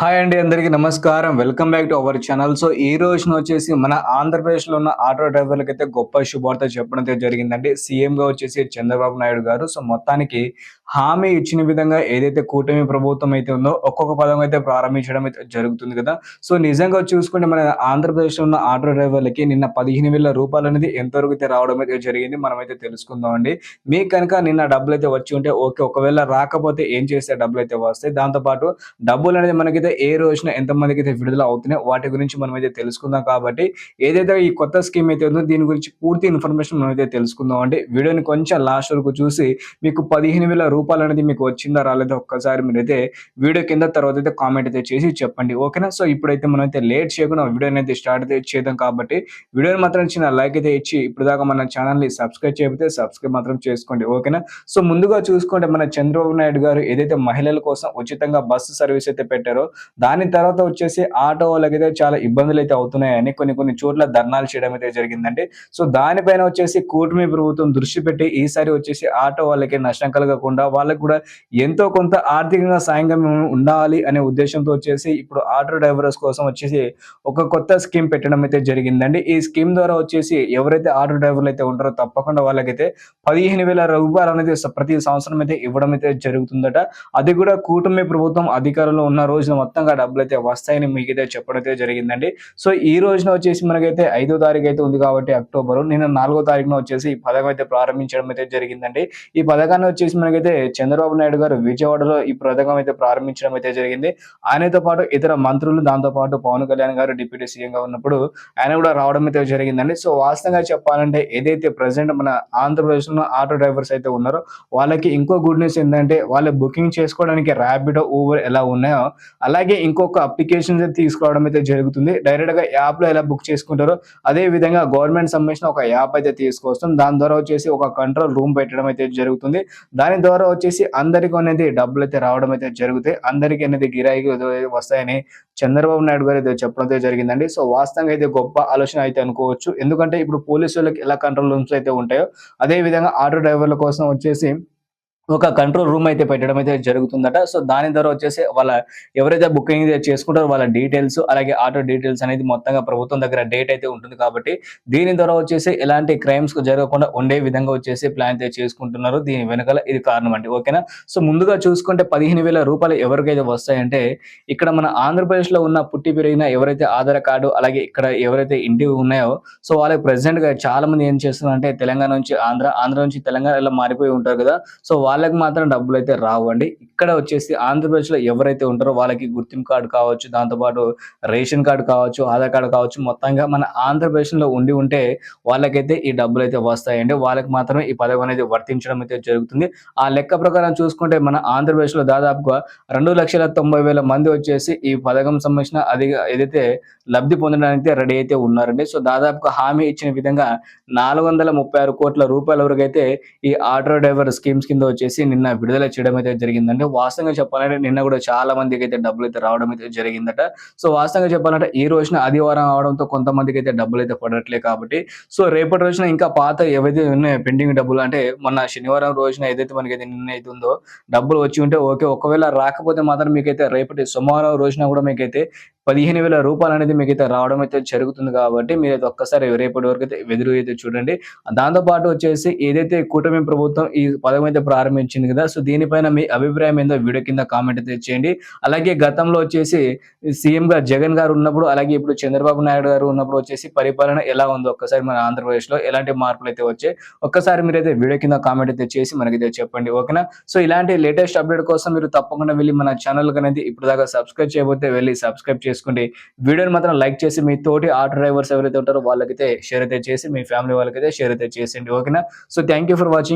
Hi అండి అందరికీ నమస్కారం. Welcome back to our channel. So ఈ రోజున వచ్చేసి మన ఆంధ్రప్రదేశ్లో ఉన్న ఆటో డ్రైవర్లకి అయితే గొప్ప శుభార్త చెప్పడం అయితే జరిగిందండి. సీఎంగా వచ్చేసి చంద్రబాబు నాయుడు గారు. సో మొత్తానికి హామీ ఇచ్చిన విధంగా ఏదైతే కూటమి ప్రభుత్వం అయితే ఉందో ఒక్కొక్క పదం అయితే ప్రారంభించడం అయితే జరుగుతుంది కదా. సో నిజంగా చూసుకుంటే మన ఆంధ్రప్రదేశ్లో ఉన్న ఆటో డ్రైవర్లకి నిన్న పదిహేను వేల రూపాయలు అనేది ఎంతవరకు అయితే రావడం అయితే జరిగింది మనమైతే తెలుసుకుందాం అండి. మీకు కనుక నిన్న డబ్బులు అయితే వచ్చి ఉంటే ఓకే ఒకవేళ రాకపోతే ఏం చేస్తే డబ్బులు అయితే వస్తాయి? దాంతోపాటు డబ్బులు అనేది మనకైతే ఏ రోజున ఎంతమందికి అయితే విడుదల అవుతున్నాయి వాటి గురించి మనం అయితే తెలుసుకుందాం కాబట్టి ఏదైతే ఈ కొత్త స్కీమ్ అయితే ఉందో దీని గురించి పూర్తి ఇన్ఫర్మేషన్ మనం అయితే తెలుసుకుందాం అండి. వీడియోని కొంచెం లాస్ట్ వరకు చూసి మీకు పదిహేను వేల రూపాయలు అనేది మీకు వచ్చిందా రాలేదా ఒక్కసారి మీరైతే వీడియో కింద తర్వాత అయితే కామెంట్ అయితే చేసి చెప్పండి. ఓకేనా సో ఇప్పుడైతే మనం అయితే లేట్ చేయకుండా వీడియో అనేది స్టార్ట్ అయితే చేద్దాం కాబట్టి వీడియోని మాత్రం చిన్న లైక్ అయితే ఇచ్చి ఇప్పుడు దాకా మన ఛానల్ని సబ్స్క్రైబ్ చేయకపోతే సబ్స్క్రైబ్ మాత్రం చేసుకోండి. ఓకేనా సో ముందుగా చూసుకుంటే మన చంద్రబాబు నాయుడు గారు ఏదైతే మహిళల కోసం ఉచితంగా బస్సు సర్వీస్ అయితే పెట్టారో దాని తర్వాత వచ్చేసి ఆటో వాళ్ళకైతే చాలా ఇబ్బందులు అయితే అవుతున్నాయని కొన్ని కొన్ని చోట్ల ధర్నాలు చేయడం అయితే జరిగిందండి. సో దానిపైన వచ్చేసి కూటమి ప్రభుత్వం దృష్టి పెట్టి ఈసారి వచ్చేసి ఆటో వాళ్ళకి నష్టం కలగకుండా వాళ్ళకి కూడా ఎంతో కొంత ఆర్థికంగా సాయంగా ఉండాలి అనే ఉద్దేశంతో వచ్చేసి ఇప్పుడు ఆటో డ్రైవర్స్ కోసం వచ్చేసి ఒక కొత్త స్కీమ్ పెట్టడం అయితే జరిగిందండి. ఈ స్కీమ్ ద్వారా వచ్చేసి ఎవరైతే ఆటో డ్రైవర్లు అయితే ఉంటారో తప్పకుండా వాళ్ళకైతే పదిహేను వేల రూపాయలు అనేది ప్రతి సంవత్సరం అయితే ఇవ్వడం అయితే జరుగుతుందట. అది కూడా కూటమి ప్రభుత్వం అధికారంలో ఉన్న రోజున మొత్తంగా డబ్బులు అయితే వస్తాయని మీకైతే చెప్పడం అయితే జరిగిందండి. సో ఈ రోజున వచ్చేసి మనకైతే ఐదో తారీఖు అయితే ఉంది కాబట్టి అక్టోబర్ నిన్న నాలుగో తారీఖున వచ్చేసి ఈ పథకం అయితే ప్రారంభించడం అయితే జరిగిందండి. ఈ పథకాన్ని వచ్చేసి మనకైతే చంద్రబాబు నాయుడు గారు విజయవాడలో ఈ పథకం అయితే ప్రారంభించడం అయితే జరిగింది. ఆయనతో పాటు ఇతర మంత్రులు దాంతో పాటు పవన్ కళ్యాణ్ గారు డిప్యూటీ సీఎం గా ఉన్నప్పుడు ఆయన కూడా రావడం అయితే జరిగిందండి. సో వాస్తవంగా చెప్పాలంటే ఏదైతే ప్రజెంట్ మన ఆంధ్రప్రదేశ్లో ఆటో డ్రైవర్స్ అయితే ఉన్నారో వాళ్ళకి ఇంకో గుడ్ న్యూస్ ఏంటంటే వాళ్ళు బుకింగ్ చేసుకోవడానికి ర్యాపిడో ఊబర్ ఎలా ఉన్నాయో అలాగే ఇంకొక అప్లికేషన్స్ అయితే తీసుకురావడం అయితే జరుగుతుంది. డైరెక్ట్గా యాప్లో ఎలా బుక్ చేసుకుంటారో అదే విధంగా గవర్నమెంట్ సంబంధించిన ఒక యాప్ అయితే తీసుకొస్తాం. దాని ద్వారా వచ్చేసి ఒక కంట్రోల్ రూమ్ పెట్టడం అయితే జరుగుతుంది. దాని ద్వారా వచ్చేసి అందరికీ అనేది డబ్బులు అయితే రావడం అయితే జరుగుతాయి. అందరికీ అనేది గిరాకీ వస్తాయని చంద్రబాబు నాయుడు గారు అయితే చెప్పడం అయితే జరిగిందండి. సో వాస్తవంగా అయితే గొప్ప ఆలోచన అయితే అనుకోవచ్చు. ఎందుకంటే ఇప్పుడు పోలీసు వాళ్ళకి ఎలా కంట్రోల్ రూమ్స్ అయితే ఉంటాయో అదే విధంగా ఆటో డ్రైవర్ల కోసం వచ్చేసి ఒక కంట్రోల్ రూమ్ అయితే పెట్టడం అయితే జరుగుతుందట. సో దాని ద్వారా వచ్చేసి వాళ్ళ ఎవరైతే బుకింగ్ చేసుకుంటారో వాళ్ళ డీటెయిల్స్ అలాగే ఆటో డీటెయిల్స్ అనేది మొత్తంగా ప్రభుత్వం దగ్గర డేట్ అయితే ఉంటుంది కాబట్టి దీని ద్వారా వచ్చేసి ఎలాంటి క్రైమ్స్ జరగకుండా ఉండే విధంగా వచ్చేసి ప్లాన్ అయితే చేసుకుంటున్నారు. దీని వెనకాల ఇది కారణం అండి. ఓకేనా సో ముందుగా చూసుకుంటే పదిహేను వేల రూపాయలు ఎవరికైతే వస్తాయంటే ఇక్కడ మన ఆంధ్రప్రదేశ్లో ఉన్న పుట్టి పెరిగిన ఎవరైతే ఆధార్ కార్డు అలాగే ఇక్కడ ఎవరైతే ఇంటి ఉన్నాయో సో వాళ్ళకి ప్రెసిడెంట్గా చాలా మంది ఏం చేస్తున్నారు అంటే తెలంగాణ నుంచి ఆంధ్ర ఆంధ్ర నుంచి తెలంగాణ ఇలా మారిపోయి ఉంటారు కదా. సో వాళ్ళకి మాత్రం డబ్బులు అయితే రావండి. ఇక్కడ వచ్చేసి ఆంధ్రప్రదేశ్లో ఎవరైతే ఉంటారో వాళ్ళకి గుర్తింపు కార్డు కావచ్చు దాంతోపాటు రేషన్ కార్డు కావచ్చు ఆధార్ కార్డు కావచ్చు మొత్తంగా మన ఆంధ్రప్రదేశ్లో ఉండి ఉంటే వాళ్ళకైతే ఈ డబ్బులు అయితే వస్తాయండి. వాళ్ళకి మాత్రమే ఈ పథకం అనేది వర్తించడం అయితే జరుగుతుంది. ఆ లెక్క ప్రకారం చూసుకుంటే మన ఆంధ్రప్రదేశ్లో దాదాపుగా రెండు లక్షల తొంభై వేల మంది వచ్చేసి ఈ పథకం సంబంధించిన అది ఏదైతే లబ్ధి పొందడానికి రెడీ అయితే ఉన్నారండి. సో దాదాపుగా హామీ ఇచ్చిన విధంగా నాలుగు వందల ముప్పై ఆరు కోట్ల రూపాయల వరకు అయితే ఈ ఆటో డ్రైవర్ స్కీమ్స్ కింద వచ్చేసి నిన్న విడుదల చేయడం అయితే జరిగిందంటే వాస్తవంగా చెప్పాలంటే నిన్న కూడా చాలా మందికి అయితే డబ్బులు అయితే రావడం అయితే జరిగిందట. సో వాస్తవంగా చెప్పాలంటే ఈ రోజున ఆదివారం అవడంతో కొంతమందికి అయితే డబ్బులు అయితే పడట్లే కాబట్టి. సో రేపటి రోజున ఇంకా పాత ఏవైతే ఉన్నాయో పెండింగ్ డబ్బులు అంటే మొన్న శనివారం రోజున ఏదైతే మనకి అయితే నిన్న అయితే ఉందో డబ్బులు వచ్చి ఉంటే ఓకే ఒకవేళ రాకపోతే మాత్రం మీకైతే రేపటి సోమవారం రోజున కూడా మీకైతే పదిహేను వేల రూపాయలు అనేది మీకైతే రావడం అయితే జరుగుతుంది కాబట్టి మీరు అయితే ఒక్కసారి రేపటి వరకు అయితే ఎదురు అయితే చూడండి. దాంతో పాటు వచ్చేసి ఏదైతే కూటమి ప్రభుత్వం ఈ పదం అయితే ప్రారంభించింది కదా సో దీనిపైన మీ అభిప్రాయం ఏందో వీడియో కింద కామెంట్ అయితే చేయండి. అలాగే గతంలో వచ్చేసి సీఎం గా జగన్ గారు ఉన్నప్పుడు అలాగే ఇప్పుడు చంద్రబాబు నాయుడు గారు ఉన్నప్పుడు వచ్చేసి పరిపాలన ఎలా ఉందో ఒక్కసారి మన ఆంధ్రప్రదేశ్లో ఎలాంటి మార్పులు అయితే వచ్చాయి ఒక్కసారి మీరైతే వీడియో కింద కామెంట్ అయితే చేసి మనకైతే చెప్పండి ఓకేనా? సో ఇలాంటి లేటెస్ట్ అప్డేట్ కోసం మీరు తప్పకుండా వెళ్ళి మన ఛానల్ అనేది ఇప్పుడు దాకా సబ్స్క్రైబ్ చేయబోతే వెళ్ళి సబ్స్క్రైబ్ చేసుకోండి. వీడియోని మాత్రం లైక్ చేసి మీ తోటి ఆటో డ్రైవర్స్ ఎవరైతే ఉంటారో వాళ్ళకైతే షేర్ అయితే చేసి మీ ఫ్యామిలీ వాళ్ళకైతే షేర్ అయితే చేసేయండి. ఓకేనా? So thank you for watching.